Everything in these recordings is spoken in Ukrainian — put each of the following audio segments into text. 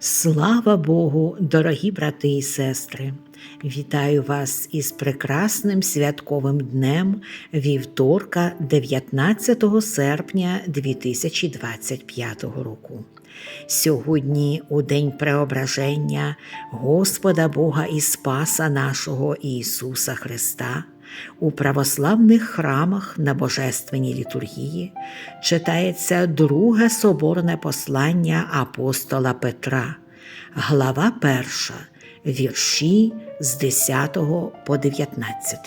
Слава Богу, дорогі брати і сестри! Вітаю вас із прекрасним святковим днем вівторка 19 серпня 2025 року. Сьогодні, у День Преображення Господа Бога і Спаса нашого Ісуса Христа, у православних храмах на Божественній літургії читається друге соборне послання апостола Петра, глава 1, вірші з 10 по 19.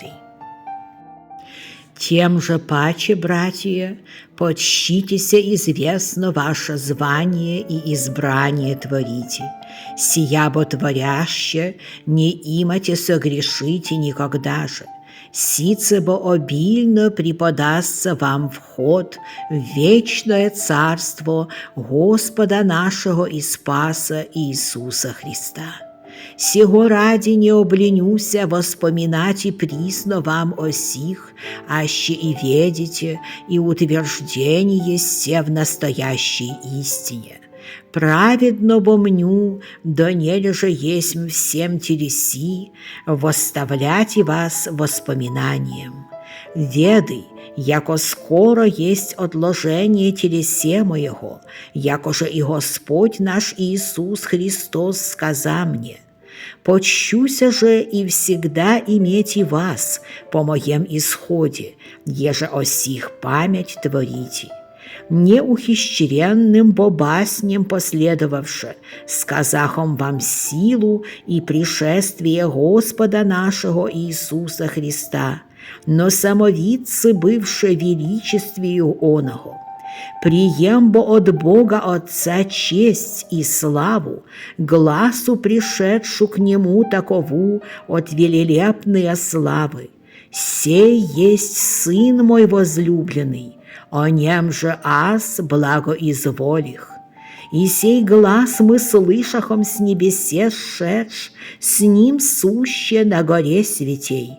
Тем же паче, братья, почтитеся известно ваше звание и избрание творите, сия бо творяще не имате согрешите никогда же, сице бо обильно преподастся вам вход в вечное царство Господа нашего и Спаса Иисуса Христа. Сего ради не обленюся воспоминать и присно вам о сих, аще и ведите, и утверждение се в настоящей истине. Праведно бо мню, да нележе есть всем телеси, восставлять и вас воспоминанием. Ведай, яко скоро есть отложение телесе моего, яко же и Господь наш Иисус Христос сказа мне, «Почтюся же и всегда иметь и вас по моем исходе, еже о сих память творите» неухищренным бобаснем последовавши, сказахом вам силу и пришествие Господа нашего Иисуса Христа, но самовидцы, бывшие величествию Оного, приембо от Бога Отца честь и славу, глазу пришедшу к Нему такову от велелепные славы. Сей есть Сын мой возлюбленный, о нем же аз благо изволих. И сей глаз мы слышахом с небесе шедш, с ним суще на горе святей.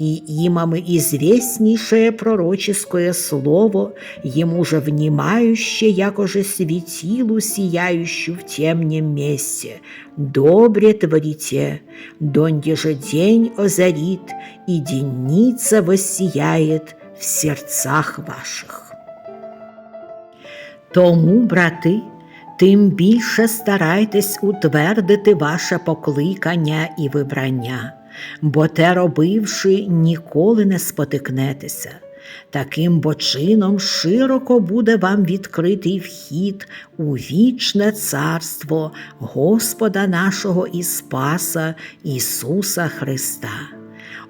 И имам известнейшее пророческое слово, ему же внимающее, якоже светилу, сияющую в темнем месте. Добре творите, донде же день озарит, и денница воссияет в сердцах ваших. Тому, брати, тим більше старайтесь утвердити ваше покликання і вибрання, бо те робивши, ніколи не спотикнетеся. Таким бо чином широко буде вам відкритий вхід у вічне царство Господа нашого і Спаса Ісуса Христа.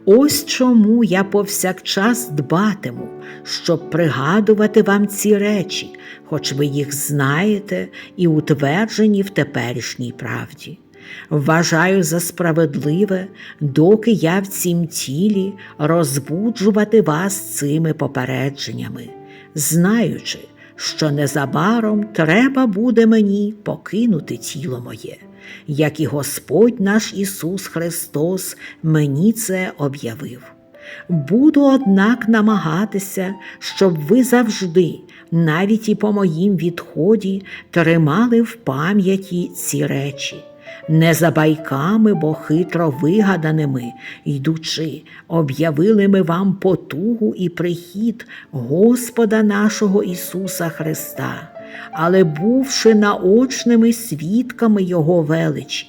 Ось чому я повсякчас дбатиму, щоб пригадувати вам ці речі, хоч ви їх знаєте і утверджені в теперішній правді. Вважаю за справедливе, доки я в цім тілі розбуджувати вас цими попередженнями, знаючи, що незабаром треба буде мені покинути тіло моє як і Господь наш Ісус Христос мені це об'явив. Буду, однак, намагатися, щоб ви завжди, навіть і по моїм відході, тримали в пам'яті ці речі. Не за байками, бо хитро вигаданими, йдучи, об'явили ми вам потугу і прихід Господа нашого Ісуса Христа але бувши наочними свідками Його величі,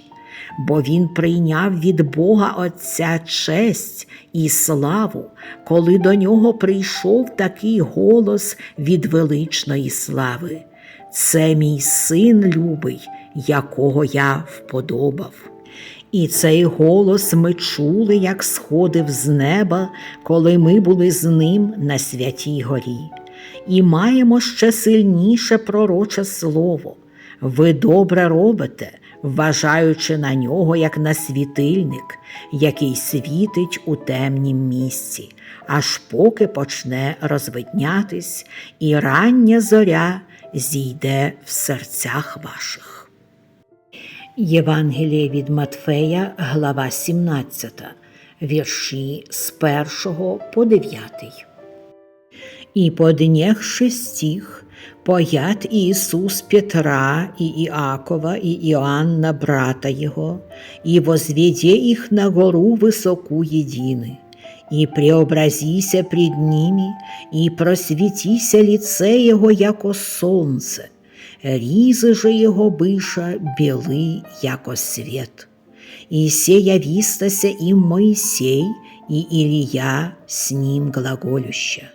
бо Він прийняв від Бога Отця честь і славу, коли до нього прийшов такий голос від величної слави. Це мій син любий, якого я вподобав. І цей голос ми чули, як сходив з неба, коли ми були з ним на святій горі і маємо ще сильніше пророче слово. Ви добре робите, вважаючи на нього як на світильник, який світить у темнім місці, аж поки почне розвиднятись, і рання зоря зійде в серцях ваших. Євангеліє від Матфея, глава 17, вірші з 1 по 9. И поднехши стих, поят Иисус Петра и Иакова и Иоанна, брата его, и возведе их на гору высоку едины, и преобразися пред ними, и просветися лице его, яко солнце, ризы же его быша белы, яко свет. И се явистася им Моисей и Илия с ним глаголюща.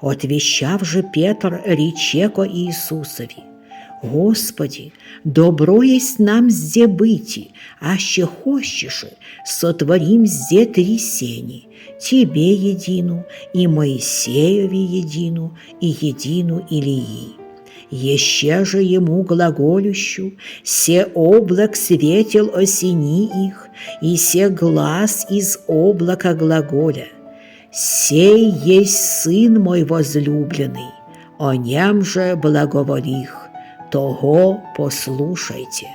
Отвещав же Петр речеко Иисусові, Господи, добро есть нам зде быти, аще хочешь, сотворим зде трясений, Тебе едину, и Моисееве едину, и едину Илии. Еще же ему глаголющу, се облак светил осени их, и се глаз из облака глаголя. Сей есть Сын мой возлюбленный, о нем же благоволих, того послушайте.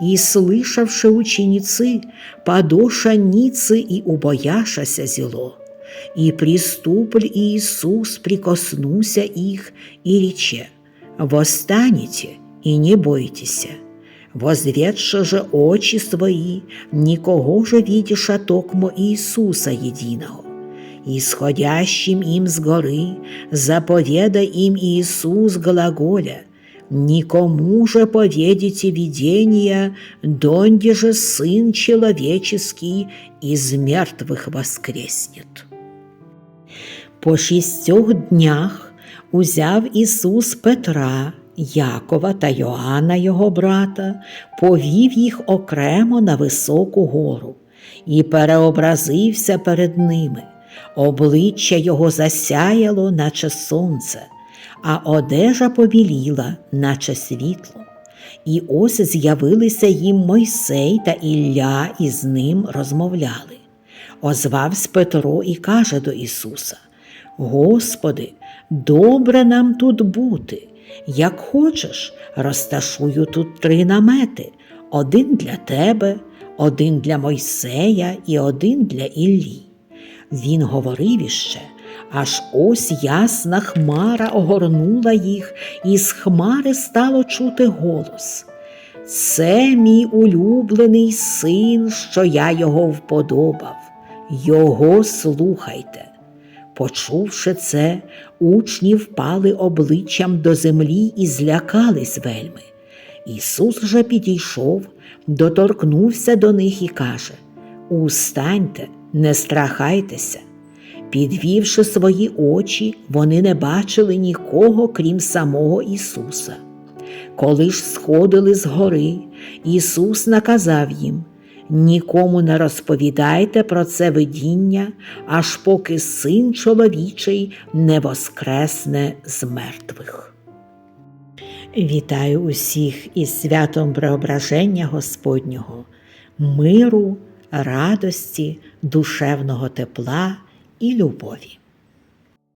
И слышавши ученицы, подошаницы и убояшася зело. И приступль Иисус прикоснулся их и рече, «Восстанете и не бойтеся». Возведши же очи свои, никого же видиша токмо Иисуса единого. Исходящим им с горы, заповеда им Иисус глаголя, «Никому же поведите видения, донде же Сын Человеческий из мертвых воскреснет». По шістьох днях узяв Ісус Петра, Якова та Йоанна його брата, повів їх окремо на високу гору і переобразився перед ними. Обличчя його засяяло, наче сонце, а одежа побіліла, наче світло. І ось з'явилися їм Мойсей та Ілля і з ним розмовляли. Озвався Петро і каже до Ісуса: Господи, добре нам тут бути. Як хочеш, розташую тут три намети: один для тебе, один для Мойсея і один для Іллі. Він говорив іще, аж ось ясна хмара огорнула їх, і з хмари стало чути голос. Це мій улюблений син, що я його вподобав. Його слухайте. Почувши це, учні впали обличчям до землі і злякались вельми. Ісус же підійшов, доторкнувся до них і каже: Устаньте, не страхайтеся. Підвівши свої очі, вони не бачили нікого, крім самого Ісуса. Коли ж сходили з гори, Ісус наказав їм нікому не розповідайте про це видіння, аж поки син чоловічий не воскресне з мертвих. Вітаю усіх із святом Преображення Господнього, миру, радості, душевного тепла і любові.